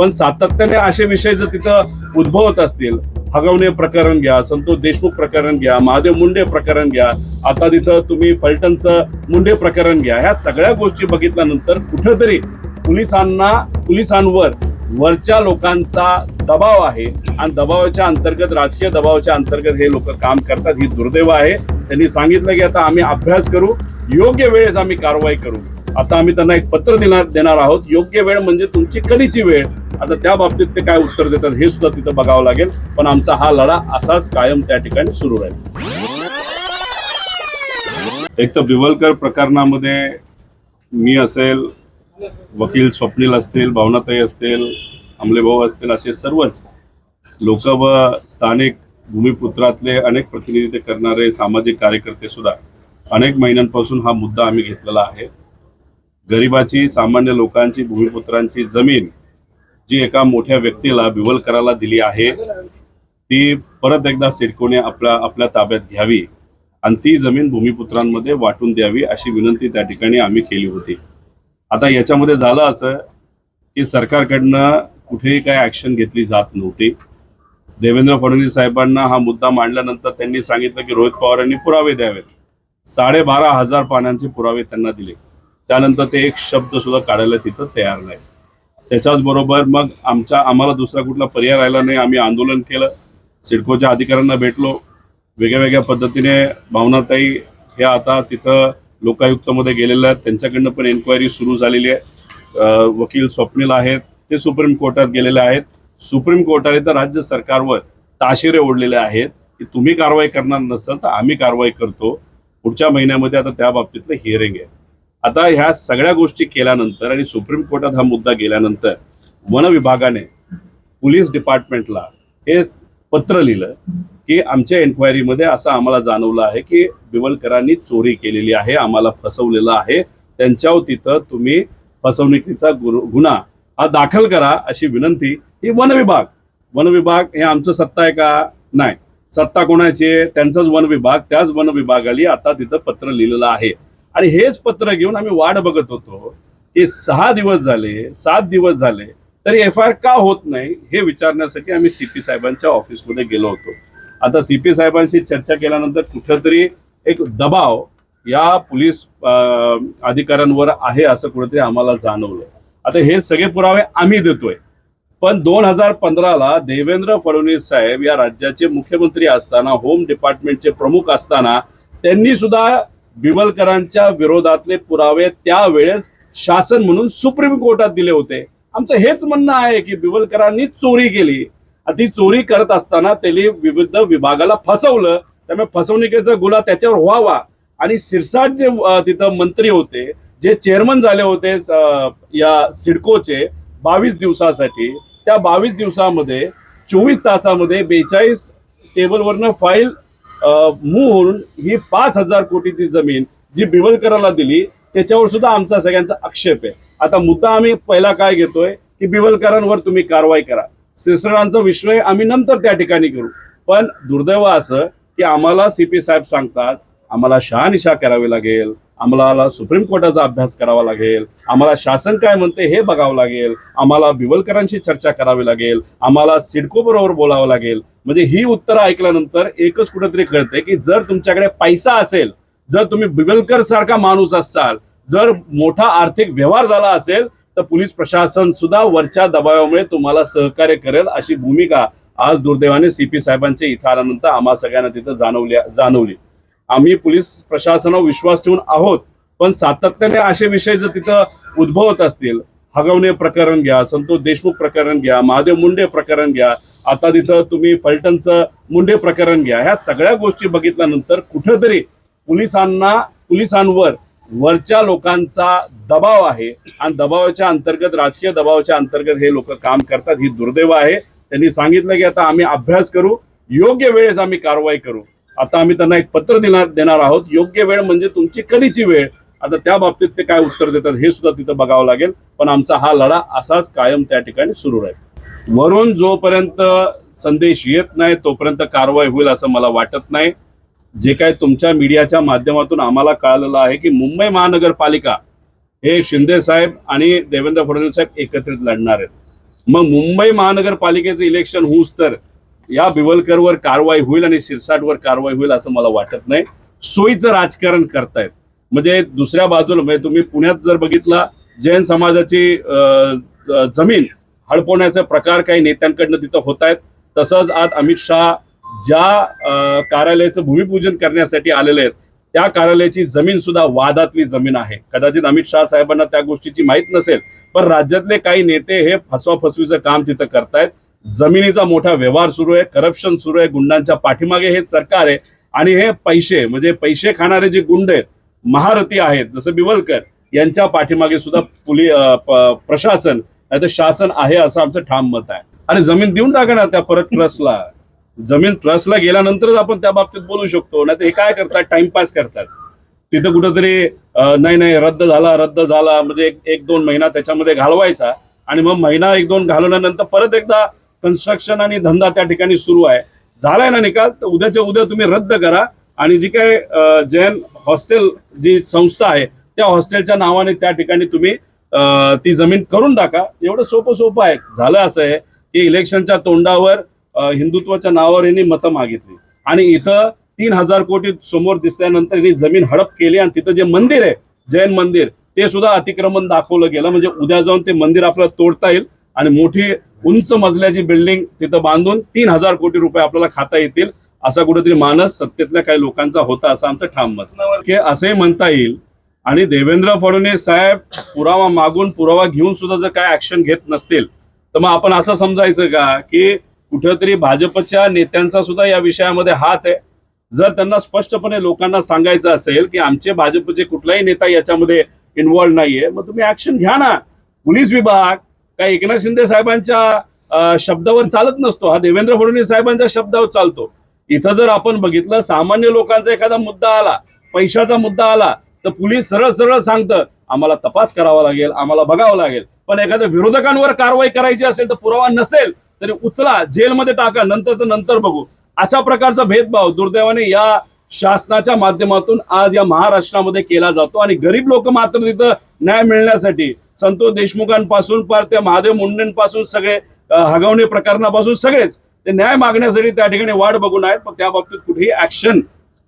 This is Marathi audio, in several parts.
पण सातत्याने असे विषय जर तिथं उद्भवत असतील हगवणे प्रकरण घ्या संतोष देशमुख प्रकरण घ्या महादेव मुंडे प्रकरण घ्या आता तिथं तुम्ही फलटणचं मुंडे प्रकरण घ्या ह्या सगळ्या गोष्टी बघितल्यानंतर कुठेतरी पोलिसांना पोलिसांवर वरच्या लोकांचा दबाव आहे आणि दबावाच्या अंतर्गत राजकीय दबावाच्या अंतर्गत हे लोक काम करतात ही दुर्दैव आहे. त्यांनी सांगितलं की आता आम्ही अभ्यास करू योग्य वेळेस आम्ही कारवाई करू. आता आम्ही त्यांना एक पत्र देणार देणार आहोत योग्य वेळ म्हणजे तुमची कधीची वेळ? आता त्या बाबतीत ते काय उत्तर देतात हे सुद्धा तिथं बघावं लागेल. पण आमचा हा लढा असाच कायम त्या ठिकाणी सुरू राहील. एक तर बिवलकर प्रकरणामध्ये मी असेल वकील स्वप्नील असतील भावनाताई असतील अमलेभाऊ असतील असे सर्वच लोक व स्थानिक भूमिपुत्रातले अनेक प्रतिनिधित्व करणारे सामाजिक कार्यकर्ते सुद्धा अनेक महिन्यांपासून हा मुद्दा आम्ही घेतलेला आहे. गरिबाची सामान्य लोकांची भूमिपुत्रांची जमीन जी एका मोठ्या व्यक्तीला बिवलकराला दिली आहे ती परत एकदा सिडकोने आपल्या आपल्या ताब्यात घ्यावी आणि ती जमीन भूमिपुत्रांमध्ये वाटून द्यावी अशी विनंती त्या ठिकाणी आम्ही केली होती. आता याच्यामध्ये झालं असं की सरकारकडनं कुठेही काही ऍक्शन घेतली जात नव्हती. देवेंद्र फडणवीस साहेबांना हा मुद्दा मांडल्यानंतर त्यांनी सांगितलं की रोहित पवार यांनी पुरावे द्यावेत. साडेबारा हजार पानांचे पुरावे त्यांना दिले. त्यानंतर ते एक शब्द सुद्धा काढायला तिथं तयार नाही त्याच्याच बरोबर मग आमच्या आम्हाला दुसरा कुठला पर्याय राहिला नाही आम्ही आंदोलन केलं. सिडकोच्या अधिकाऱ्यांना भेटलो. वेगळ्या वेगळ्या पद्धतीने भावनाताई हे आता तिथं लोकायुक्तमध्ये गेलेल्या आहेत. त्यांच्याकडनं पण एन्क्वायरी सुरू झालेली आहे. वकील स्वप्नील आहेत. ते सुप्रीम कोर्टात गेलेले आहेत. सुप्रीम कोर्टाने तर राज्य सरकारवर ताशिरे ओढलेले आहेत की तुम्ही कारवाई करणार नसाल तर आम्ही कारवाई करतो. पुढच्या महिन्यामध्ये आता त्या बाबतीतलं हिअरिंग आहे. आता ह्या सगळ्या गोष्टी केल्यानंतर आणि सुप्रीम कोर्टात हा मुद्दा गेल्यानंतर वन विभागाने पोलीस डिपार्टमेंटला हे पत्र लिहिलं की आमच्या एन्क्वायरीमध्ये असं आम्हाला जाणवलं आहे की बिवलकरांनी चोरी केलेली आहे आम्हाला फसवलेलं आहे त्यांच्यावर तिथं तुम्ही फसवणुकीचा गुन्हा हा दाखल करा अशी विनंती ही वन विभाग. वन विभाग हे आमचं सत्ता आहे का? नाही. सत्ता कोणाची आहे? त्यांचाच वन विभाग. त्याच वन विभागाली आता तिथं पत्र लिहिलेलं आहे. आणि हेच पत्र घेऊन आम्ही वाट बघत होतो. की सहा दिवस झाले सात दिवस झाले तरी एफ आय आर का होत नाही हे विचारण्यासाठी आम्ही सीपी साहेबांच्या ऑफिसमध्ये गेलो होतो. आता सीपी साहेबांशी चर्चा केल्यानंतर कुठंतरी एक दबाव या पोलीस अधिकाऱ्यांवर आहे असं कुठेतरी आम्हाला जाणवलं. आता हे सगळे पुरावे आम्ही देतोय. पण दोन हजार पंधराला देवेंद्र फडणवीस साहेब या राज्याचे मुख्यमंत्री असताना होम डिपार्टमेंटचे प्रमुख असताना त्यांनी सुद्धा बिबलकरांच्या विरोधातले पुरावे त्यावेळेस शासन म्हणून सुप्रीम कोर्टात दिले होते. आमचं हेच म्हणणं आहे की बिबलकरांनी चोरी केली. ती चोरी करत असताना त्यांनी विविध विभागाला फसवलं. त्यामुळे फसवणुकीचा गुन्हा त्याच्यावर व्हावा. आणि सिरसाट जे तिथं मंत्री होते जे चेअरमन झाले होते या सिडकोचे बावीस दिवसासाठी त्या बावीस दिवसामध्ये चोवीस तासामध्ये बेचाळीस टेबलवरनं फाईल मूव्ह होऊन ही पाच हजार कोटीची जमीन जी बिवलकराला दिली त्याच्यावर सुद्धा आमचा सगळ्यांचा आक्षेप आहे. आता मुद्दा आम्ही पहिला काय घेतोय की बिवलकरांवर तुम्ही कारवाई करा. सिरसडांचा विषय आम्ही नंतर त्या ठिकाणी करू. पण दुर्दैव असं की आम्हाला सीपी साहेब सांगतात आम्हाला शहानिशा करावी लागेल. आम्हाला सुप्रीम कोर्टाचा अभ्यास करावा लागेल. आम्हाला शासन काय म्हणते हे बघावं लागेल. आम्हाला बिवलकरांशी चर्चा करावी लागेल. आम्हाला सिडको बरोबर बोलावं लागेल. म्हणजे ही उत्तरं ऐकल्यानंतर एकच कुठेतरी कळते की जर तुमच्याकडे पैसा असेल जर तुम्ही बिवलकर सारखा माणूस असाल जर मोठा आर्थिक व्यवहार झाला असेल तर पोलीस प्रशासन सुद्धा वरच्या दबावामुळे तुम्हाला सहकार्य करेल अशी भूमिका आज दुर्दैवाने सीपी साहेबांच्या इथं आल्यानंतर आम्हा सगळ्यांना तिथं जाणवली जाणवली. आम्ही पोलीस प्रशासनावर विश्वास ठेवून आहोत पण सातत्याने असे विषय जर तिथं उद्भवत असतील हगवणे प्रकरण घ्या संतोष देशमुख प्रकरण घ्या महादेव मुंडे प्रकरण घ्या आता तिथं तुम्ही फलटणचं मुंडे प्रकरण घ्या ह्या सगळ्या गोष्टी बघितल्यानंतर कुठंतरी पोलिसांना पोलिसांवर वरच्या लोकांचा दबाव आहे आणि दबावाच्या अंतर्गत राजकीय दबावाच्या अंतर्गत हे लोक काम करतात ही दुर्दैव आहे. त्यांनी सांगितलं की आता आम्ही अभ्यास करू योग्य वेळेस आम्ही कारवाई करू. आता आम्ही त्यांना एक पत्र देणार देणार आहोत. योग्य वेळ म्हणजे तुमची कधीची वेळ? आता त्या बाबतीत ते काय उत्तर देतात हे सुद्धा तिथं बघावं लागेल. पण आमचा हा लढा असाच कायम त्या ठिकाणी सुरू राहील. वरून जोपर्यंत संदेश येत नाही तोपर्यंत कारवाई होईल असं मला वाटत नाही. जे काय तुमच्या मीडियाच्या माध्यमातून आम्हाला कळालेलं आहे की मुंबई महानगरपालिका हे शिंदे साहेब आणि देवेंद्र फडणवीस साहेब एकत्रित लढणार आहेत. मग मुंबई महानगरपालिकेचं इलेक्शन होऊस तर या बिवलकरवर कारवाई होईल आणि शिरसाटवर कारवाई होईल असं मला वाटत नाही. सोयीचं राजकारण करतायत. म्हणजे दुसऱ्या बाजूला म्हणजे तुम्ही पुण्यात जर बघितला जैन समाजाची अं, जमीन हडपवण्याचे प्रकार काही नेत्यांकडनं तिथं होत आहेत तसंच आज अमित शहा ज्या कार्यालयाचं भूमिपूजन करण्यासाठी आलेले आहेत त्या कार्यालयाची जमीन सुद्धा वादातली जमीन आहे. कदाचित अमित शहा साहेबांना त्या गोष्टीची माहीत नसेल पण राज्यातले काही नेते हे फसवाफसवीचं काम तिथं करतायत. जमिनीचा मोठा व्यवहार सुरू आहे करप्शन सुरू आहे गुंडांच्या पाठीमागे हे सरकार आहे. आणि हे पैसे म्हणजे पैसे खाणारे जे गुंड आहेत महारथी आहेत जसं बिवलकर यांच्या पाठीमागे सुद्धा पोली प्रशासन नाही तर शासन आहे असं आमचं ठाम मत आहे. आणि जमीन देऊन टाका ना त्या परत ट्रस्टला. जमीन ट्रस्टला गेल्यानंतरच आपण त्या बाबतीत बोलू शकतो. नाही तर हे काय करतात? टाइमपास करतात. तिथं कुठंतरी नाही नाही रद्द झाला रद्द झाला म्हणजे एक एक दोन महिना त्याच्यामध्ये घालवायचा. आणि मग महिना एक दोन घालवल्यानंतर परत एकदा कन्स्ट्रक्शन आणि धंदा त्या ठिकाणी सुरू आहे. झालाय ना निकाल? तर उद्याच्या उद्या तुम्ही रद्द करा. आणि जी काय जैन हॉस्टेल जी संस्था आहे त्या हॉस्टेलच्या नावाने त्या ठिकाणी तुम्ही ती जमीन करून टाका. एवढं सोपं सोपं आहे. झालं असं आहे की इलेक्शनच्या तोंडावर हिंदुत्वाच्या नावावर यांनी मतं मागितली. आणि इथं तीन हजार कोटी समोर दिसल्यानंतर यांनी जमीन हडप केली आणि तिथं जे मंदिर आहे जैन मंदिर ते सुद्धा अतिक्रमण दाखवलं गेलं. म्हणजे उद्या जाऊन ते मंदिर आपल्याला तोडता येईल. आणि मोठी उंच मजल्याची बिल्डिंग तिथं बांधून तीन हजार कोटी रुपये आपल्याला खाता येतील असा कुठेतरी मानस सत्तेतल्या काही लोकांचा होता असं आमचं ठाम मत. की असे म्हणता येईल. आणि देवेंद्र फडणवीस साहेब पुरावा मागून पुरावा घेऊन सुद्धा जर काय ऍक्शन घेत नसतील तर मग आपण असं समजायचं का की कुठेतरी भाजपच्या नेत्यांचा सुद्धा या विषयामध्ये हात आहे? जर त्यांना स्पष्टपणे लोकांना सांगायचं असेल की आमचे भाजपचे कुठलाही नेता याच्यामध्ये इन्व्हॉल्व नाहीये मग तुम्ही ऍक्शन घ्या ना. पोलीस विभाग काय एकनाथ शिंदे साहेबांच्या शब्दावर चालत नसतो. हा देवेंद्र फडणवीस साहेबांच्या शब्दावर चालतो. इथं जर आपण बघितलं सामान्य लोकांचा एखादा मुद्दा आला पैशाचा मुद्दा आला तर पोलीस सरळ सरळ सांगतं आम्हाला तपास करावा लागेल आम्हाला बघावं लागेल. पण एखाद्या विरोधकांवर कारवाई करायची असेल तर पुरावा नसेल तरी उचला जेलमध्ये टाका नंतरच नंतर बघू. अशा प्रकारचा भेदभाव दुर्दैवाने या शासनाच्या माध्यमातून आज या महाराष्ट्रामध्ये केला जातो. आणि गरीब लोक मात्र तिथं न्याय मिळण्यासाठी संतोष देशमुखांपासून पार त्या महादेव मुंडेंपासून सगळे हगवणे प्रकरणापासून सगळेच. ते न्याय मागण्यासाठी त्या ठिकाणी वाट बघून आहेत पण त्या बाबतीत कुठेही ऍक्शन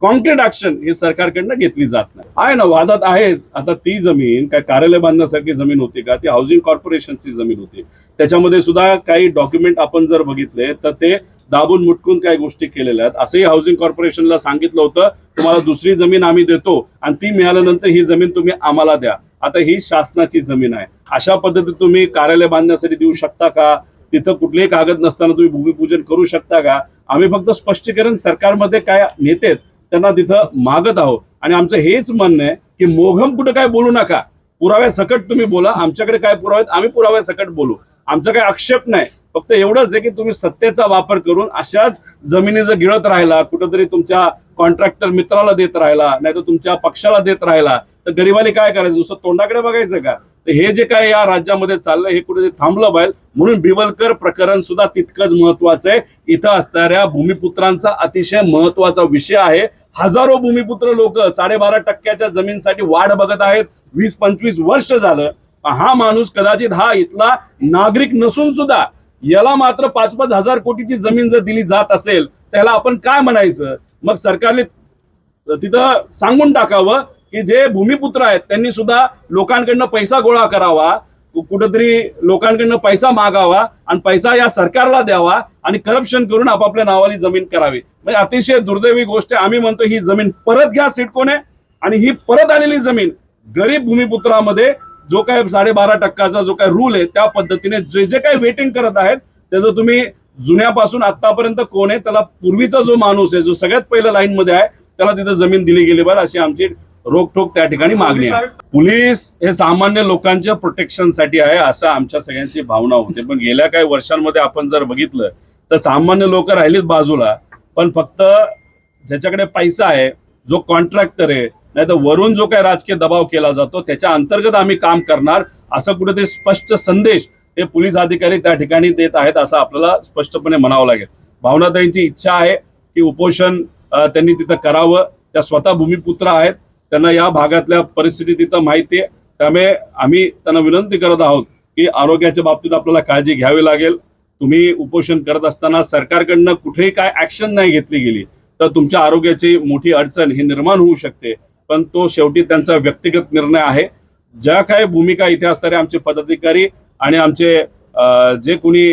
कॉन्क्रीट ऍक्शन हे सरकारकडनं घेतली जात नाही. आहे ना वादात आहेच. आता ती जमीन काय कार्यालय बांधण्यासारखी जमीन होती का? ती हाऊसिंग कॉर्पोरेशनची जमीन होती. त्याच्यामध्ये सुद्धा काही डॉक्युमेंट आपण जर बघितले तर ते दाबून मुटकून काही गोष्टी केलेल्या आहेत. असंही हाऊसिंग कॉर्पोरेशनला सांगितलं होतं तुम्हाला दुसरी जमीन आम्ही देतो आणि ती मिळाल्यानंतर ही जमीन तुम्ही आम्हाला द्या. आता ही शासनाची जमीन आहे. अशा पद्धतीत तुम्ही कार्यालय बांधण्यासाठी देऊ शकता का? तिथं कुठलेही कागद नसताना तुम्ही भूमिपूजन करू शकता का? आम्ही फक्त स्पष्टीकरण सरकारमध्ये काय नेते त्यांना तिथं मागत आहोत. आणि आमचं हेच म्हणणं आहे की मोघम कुठं काय बोलू नका. पुराव्या सकट तुम्ही बोला. आमच्याकडे काय पुरावे आहेत, आम्ही पुराव्या सकट बोलू. आमचा काही आक्षेप नाही. फक्त एवढंच आहे की तुम्ही सत्तेचा वापर करून अशाच जमिनी जर गिळत राहिला कुठंतरी तुमच्या कॉन्ट्रॅक्टर मित्राला देत राहिला नाही तर तुमच्या पक्षाला देत राहिला तर गरिबाली काय करायचं? दुसरं तोंडाकडे बघायचं का? तर हे जे काय या राज्यामध्ये चाललंय हे कुठेतरी थांबलं पाहिजे म्हणून बिवलकर प्रकरण सुद्धा तितकंच महत्वाचं आहे. इथं असणाऱ्या भूमिपुत्रांचा अतिशय महत्त्वाचा विषय आहे. हजारो भूमिपुत्र लोक साडेबारा टक्क्याच्या जमीनसाठी वाढ बघत आहेत. वीस पंचवीस वर्ष झालं. हा माणूस कदाचित हा इथला नागरिक नसून सुद्धा याला मात्र पाच पाच हजार कोटीची जमीन जर दिली जात असेल त्याला आपण काय म्हणायचं? मग सरकारने तिथं सांगून टाकावं की जे भूमिपुत्र आहेत त्यांनी सुद्धा लोकांकडनं पैसा गोळा करावा कुठंतरी लोकांकडनं पैसा मागावा आणि पैसा या सरकारला द्यावा आणि करप्शन करून आपापल्या नावाली जमीन करावी. म्हणजे अतिशय दुर्दैवी गोष्ट आहे. आम्ही म्हणतो ही जमीन परत घ्या सिडकोने आणि ही परत आलेली जमीन गरीब भूमिपुत्रामध्ये जो काय साडेबारा टक्काचा जो काय रूल आहे त्या पद्धतीने जे जे काही वेटिंग करत आहेत त्याचं तुम्ही जुन्यापासून आतापर्यंत कोण आहे? त्याला पूर्वीचा जो माणूस आहे जो सगळ्यात पहिल्या लाईन मध्ये आहे त्याला तिथं जमीन दिली गेली बरं अशी आमची रोकठोक त्या ठिकाणी मागणी आहे. पोलीस हे सामान्य लोकांच्या प्रोटेक्शनसाठी आहे असं आमच्या सगळ्यांची भावना होते. पण गेल्या काही वर्षांमध्ये आपण जर बघितलं तर सामान्य लोक राहिलीत बाजूला पण फक्त ज्याच्याकडे पैसा आहे जो कॉन्ट्रॅक्टर आहे नाही तर वरून जो काही राजकीय दबाव केला जातो त्याच्या अंतर्गत आम्ही काम करणार असं कुठेतरी स्पष्ट संदेश हे पोलीस अधिकारी त्या ठिकाणी देत आहेत असं आपल्याला स्पष्टपणे म्हणावं लागेल. भावनाताईंची इच्छा आहे की उपोषण त्यांनी तिथं करावं. त्या स्वतः भूमिपुत्र आहेत. त्यांना या भागातल्या परिस्थिती तिथं माहिती आहे. त्यामुळे आम्ही त्यांना विनंती करत आहोत की आरोग्याच्या बाबतीत आपल्याला काळजी घ्यावी लागेल. तुम्ही उपोषण करत असताना सरकारकडनं कुठेही काय ऍक्शन नाही घेतली गेली तर तुमच्या आरोग्याची मोठी अडचण ही निर्माण होऊ शकते. पण तो शेवटी त्यांचा व्यक्तिगत निर्णय आहे. ज्या काही भूमिका इथे असणारे आमचे पदाधिकारी आणि आमचे जे कुणी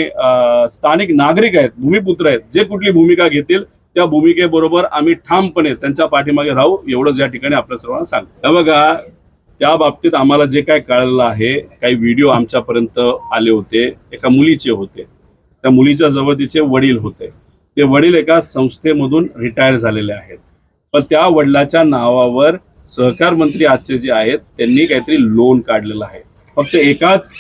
स्थानिक नागरिक आहेत भूमिपुत्र आहेत जे कुठली भूमिका घेतील त्या भूमिकेबरोबर आम्ही ठामपणे त्यांच्या पाठीमागे राहू एवढंच या ठिकाणी आपल्या सर्वांना सांग बघा त्या बाबतीत आम्हाला जे काय कळलं आहे काही व्हिडिओ आमच्यापर्यंत आले होते एका मुलीचे होते. त्या मुलीच्या जवळ तिचे वडील होते. ते वडील एका संस्थेमधून रिटायर झालेले आहेत. पण त्या वडिलाच्या नावावर सहकार मंत्री आजचे जे आहेत त्यांनी काहीतरी लोन काढलेलं आहे. फक्त एकाच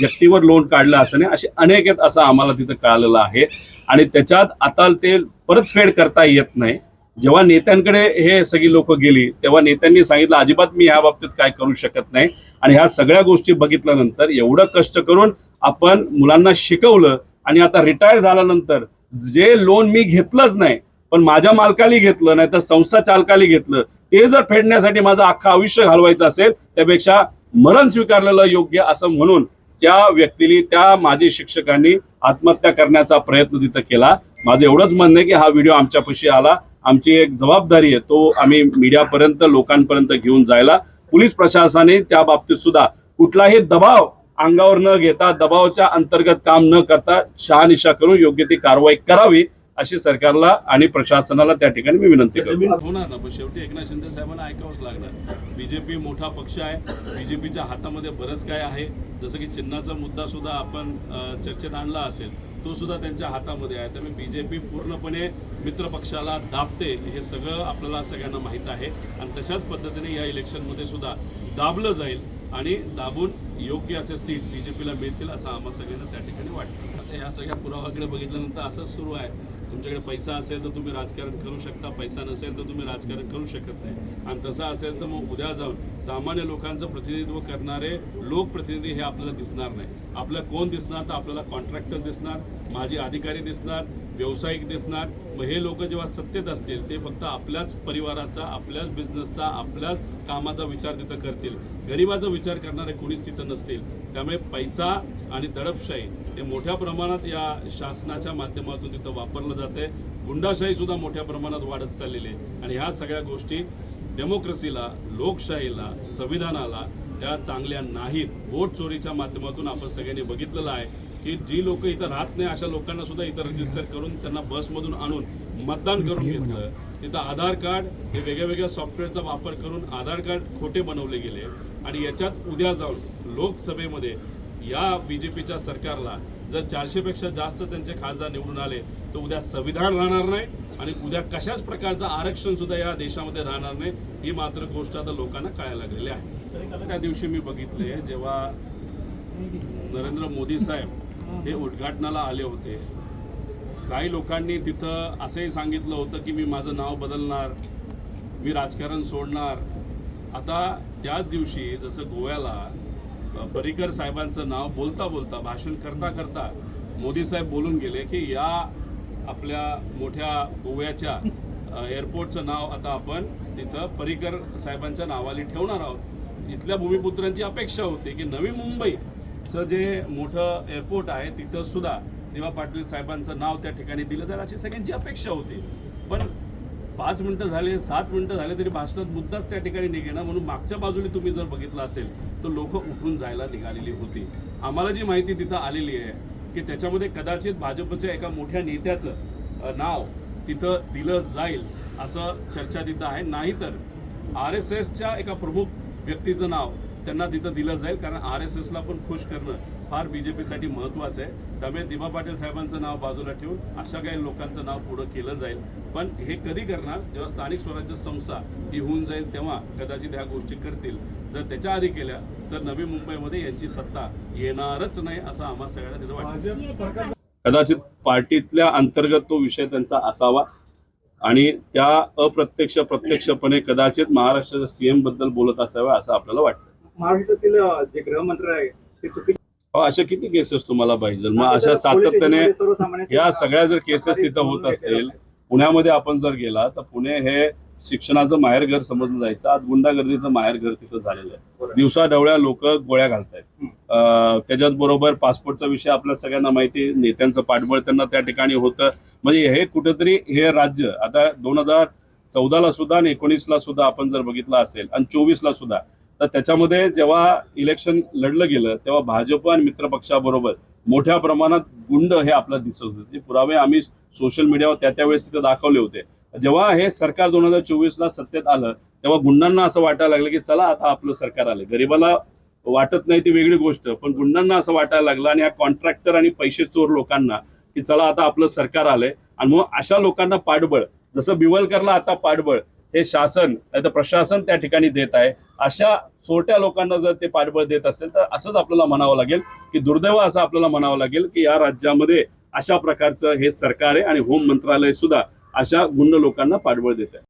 व्यक्तीवर लोन काढलं असं नाही असे अनेक आहेत असं आम्हाला तिथं कळालेलं आहे. आणि त्याच्यात आता ते परत फेड करता येत नाही. जेव्हा नेत्यांकडे हे सगळी लोक गेली तेव्हा नेत्यांनी सांगितलं अजिबात मी ह्या बाबतीत काय करू शकत नाही. आणि ह्या सगळ्या गोष्टी बघितल्यानंतर एवढं कष्ट करून आपण मुलांना शिकवलं आणि आता रिटायर झाल्यानंतर जे लोन मी घेतलंच नाही पण माझ्या मालकाली घेतलं नाही तर संस्था चालकाली घेतलं ते जर फेडण्यासाठी माझं अख्खं आयुष्य घालवायचं असेल त्यापेक्षा मरण स्वीकारलेलं योग्य असं म्हणून त्या व्यक्तीने त्या माजी शिक्षकांनी आत्महत्या करण्याचा प्रयत्न तिथं केला. माझं एवढंच म्हणणं आहे की हा व्हिडिओ आमच्यापाशी आला. आमची एक जबाबदारी आहे तो आम्ही मीडियापर्यंत लोकांपर्यंत घेऊन जायला. पोलीस प्रशासनाने त्या बाबतीत सुद्धा कुठलाही दबाव अंगावर न घेता दबावच्या अंतर्गत काम न करता शहानिशा करून योग्य ती कारवाई करावी. अशी सरकारला आणि प्रशासनाला त्या ठिकाणी मी विनंती करतो. होणार ना पण शेवटी एकनाथ शिंदे साहेबांना ऐकावंच लागणार. बीजेपी मोठा पक्ष आहे. बीजेपीच्या हातामध्ये बरंच काय आहे. जसं की चिन्हाचा मुद्दा सुद्धा आपण चर्चेत आणला असेल तो सुद्धा त्यांच्या हातामध्ये आहे. त्यामुळे बीजेपी पूर्णपणे मित्र पक्षाला दाबते हे सगळं आपल्याला सगळ्यांना माहीत आहे. आणि तशाच पद्धतीने या इलेक्शनमध्ये सुद्धा दाबलं जाईल आणि दाबून योग्य असे सीट बीजेपीला मिळतील असं आम्हा सगळ्यांना त्या ठिकाणी वाटतं. आता ह्या सगळ्या पुरावाकडे बघितल्यानंतर असंच सुरू आहे. तुमच्याकडे पैसा असेल तर तुम्ही राजकारण करू शकता पैसा नसेल तर तुम्ही राजकारण करू शकत नाही. आणि तसं असेल तर मग उद्या जाऊन सामान्य लोकांचं प्रतिनिधित्व करणारे लोकप्रतिनिधी हे आपल्याला दिसणार नाही. आपल्याला कोण दिसणार तर आपल्याला कॉन्ट्रॅक्टर दिसणार माजी अधिकारी दिसणार व्यावसायिक दिसणार. मग हे लोक जेव्हा सत्तेत असतील ते फक्त आपल्याच परिवाराचा आपल्याच बिझनेसचा आपल्याच कामाचा विचार तिथं करतील. गरिबाचा विचार करणारे कोणीच तिथं नसतील. त्यामुळे पैसा आणि दडपशाही हे मोठ्या प्रमाणात या शासनाच्या माध्यमातून तिथं वापरलं जाते गुंडाशाही सुद्धा मोठ्या प्रमाणात वाढत चाललेली आहे. आणि ह्या सगळ्या गोष्टी डेमोक्रेसीला लोकशाहीला संविधानाला त्या चांगल्या नाहीत. वोट चोरीच्या माध्यमातून आपण सगळ्यांनी बघितलेलं आहे की जी लोक इथं राहत नाही अशा लोकांना सुद्धा इथं रजिस्टर करून त्यांना बसमधून आणून मतदान करून घेतलं. तिथं आधार कार्ड हे वेगळ्या वेगळ्या सॉफ्टवेअरचा वापर करून आधार कार्ड खोटे बनवले गेले. आणि याच्यात उद्या जाऊन लोकसभेमध्ये या बीजेपीच्या सरकारला जर चारशेपेक्षा जास्त त्यांचे खासदार निवडून आले तर उद्या संविधान राहणार नाही आणि उद्या कशाच प्रकारचं आरक्षण सुद्धा या देशामध्ये राहणार नाही ही मात्र गोष्ट आता लोकांना कळायला लागलेली आहे. त्या दिवशी मी बघितले जेव्हा नरेंद्र मोदी साहेब हे उद्घाटनाला आले होते काही लोकांनी तिथं असंही सांगितलं होतं की मी माझं नाव बदलणार मी राजकारण सोडणार. आता त्याच दिवशी जसं गोव्याला पर्रिकर साहेबांचं नाव बोलता बोलता भाषण करता करता मोदी साहेब बोलून गेले की या आपल्या मोठ्या गोव्याच्या एअरपोर्टचं नाव आता आपण तिथं पर्रिकर साहेबांच्या नावाली ठेवणार आहोत. इथल्या भूमिपुत्रांची अपेक्षा होती की नवी मुंबईचं जे मोठं एअरपोर्ट आहे तिथं सुद्धा दिवा पाटील साहेबांचं नाव त्या ठिकाणी दिलं जाईल अशी सगळ्यांची अपेक्षा होती. पण पाच मिनटं झाले सात मिनटं झाले तरी भाषणात मुद्दाच त्या ठिकाणी निघेना म्हणून मागच्या बाजूने तुम्ही जर बघितलं असेल तर लोक उठून जायला निघालेली होती. आम्हाला जी माहिती तिथं आलेली आहे की त्याच्यामध्ये कदाचित भाजपच्या एका मोठ्या नेत्याचं नाव तिथं दिलं जाईल असं चर्चा तिथं आहे. नाहीतर आर एस एसच्या एका प्रमुख व्यक्तीचं नाव त्यांना तिथं दिलं जाईल कारण आर एस एसला पण खुश करणं फार बी जे पीसाठी महत्त्वाचं आहे. त्यामुळे दिबा पाटील साहेबांचं नाव बाजूला ठेवून अशा काही लोकांचं नाव पुढं केलं जाईल. पण हे कधी करणार? जेव्हा स्थानिक स्वराज्य संस्था ही होऊन जाईल तेव्हा कदाचित ह्या गोष्टी करतील. जर त्याच्या आधी केल्या तर नवी मुंबईमध्ये यांची सत्ता येणारच नाही असं आम्हा सगळ्यांना तिथं वाटतं. कदाचित पार्टीतल्या अंतर्गत तो विषय त्यांचा असावा आणि त्या अप्रत्यक्ष प्रत्यक्षपणे कदाचित महाराष्ट्राच्या सीएमबद्दल बोलत असाव्या असं आपल्याला वाटतं. महाराष्ट्रातील जे गृहमंत्री आहे ते अशा किती केसेस तुम्हाला पाहिजे? मग अशा सातत्याने या सगळ्या जर केसेस तिथं होत असतील पुण्यामध्ये आपण जर गेला तर पुणे हे शिक्षणाचं माहेरघर समजलं जायचं. आज गुंडागर्दीचं माहेरघर तिथं झालेलं आहे. दिवसा डवळ्या लोक गोळ्या घालतायत. अं, त्याच्याच बरोबर पासपोर्टचा विषय आपल्या सगळ्यांना माहिती. नेत्यांचं पाठबळ त्यांना त्या ठिकाणी होतं. म्हणजे हे कुठेतरी हे राज्य आता दोन हजार चौदाला सुद्धा आणि एकोणीसला सुद्धा आपण जर बघितलं असेल आणि चोवीसला सुद्धा तर त्याच्यामध्ये जेव्हा इलेक्शन लढलं गेलं तेव्हा भाजप आणि मित्र पक्षाबरोबर मोठ्या प्रमाणात गुंड हे आपल्याला दिसत होते. ते पुरावे आम्ही सोशल मीडियावर त्या त्यावेळेस तिथे दाखवले होते. जेव्हा हे सरकार दोन हजार चोवीसला सत्तेत आलं तेव्हा गुंडांना असं वाटायला लागलं की चला आता आपलं सरकार आलं. गरीबाला वाटत नाही ती वेगळी गोष्ट पण गुंडांना असं वाटायला लागलं आणि या कॉन्ट्रॅक्टर आणि पैसे चोर लोकांना की चला आता आपलं सरकार आलंय. आणि मग अशा लोकांना पाठबळ जसं बिवलकरला आता पाठबळ हे शासन नाही तर प्रशासन त्या ठिकाणी देत आहे. अशा छोट्या लोकांना जर ते पाठबळ देत असेल तर असंच आपल्याला म्हणावं लागेल की दुर्दैव असं आपल्याला म्हणावं लागेल की या राज्यामध्ये अशा प्रकारचं हे सरकार आहे आणि होम मंत्रालय सुद्धा अशा गुंड लोकांना पाठबळ देत आहे.